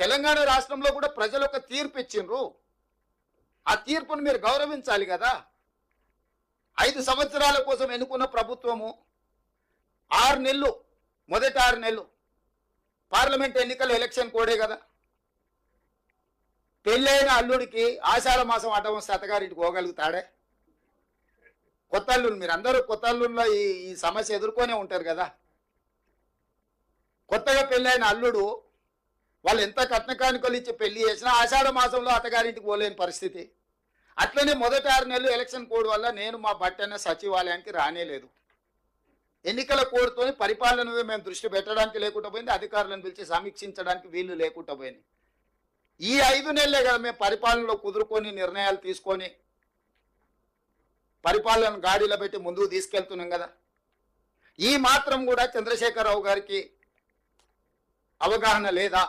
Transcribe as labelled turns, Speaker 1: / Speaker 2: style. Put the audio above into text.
Speaker 1: తెలంగాణ రాష్ట్రంలో కూడా ప్రజలు ఒక తీర్పు ఇచ్చిండ్రు. ఆ తీర్పును మీరు గౌరవించాలి కదా. ఐదు సంవత్సరాల కోసం ఎన్నుకున్న ప్రభుత్వము ఆరు నెలలు మొదటి ఆరు నెలలు. పార్లమెంట్ ఎన్నికల ఎలక్షన్ కోడే కదా. పెళ్ళైన అల్లుడికి ఆషాఢ మాసం అటవం వస్తే పోగలుగుతాడే. కొత్త అల్లుడు మీరు అందరూ కొత్త అల్లుల్లో ఈ సమస్య ఎదుర్కొనే ఉంటారు కదా. కొత్తగా పెళ్ళైన అల్లుడు వాళ్ళు ఎంత కట్న కానుకలు ఇచ్చి పెళ్ళి చేసినా ఆషాఢ మాసంలో అత్తగారింటికి పోలేని పరిస్థితి. అట్లనే మొదటి ఆరు నెలలు ఎలక్షన్ కోడ్ వల్ల నేను మా బట్టన్న సచివాలయానికి రానేలేదు ఎన్నికల కోడ్తో పరిపాలన మీద మేము దృష్టి పెట్టడానికి లేకుండా పోయింది అధికారులను పిలిచి సమీక్షించడానికి వీలు లేకుండా పోయింది. ఈ ఐదు నెలలే కదా మేము పరిపాలనలో కుదురుకొని నిర్ణయాలు తీసుకొని పరిపాలన గాడిలో పెట్టి ముందుకు తీసుకెళ్తున్నాం కదా. ఈ మాత్రం కూడా చంద్రశేఖరరావు గారికి అవగాహన లేదా?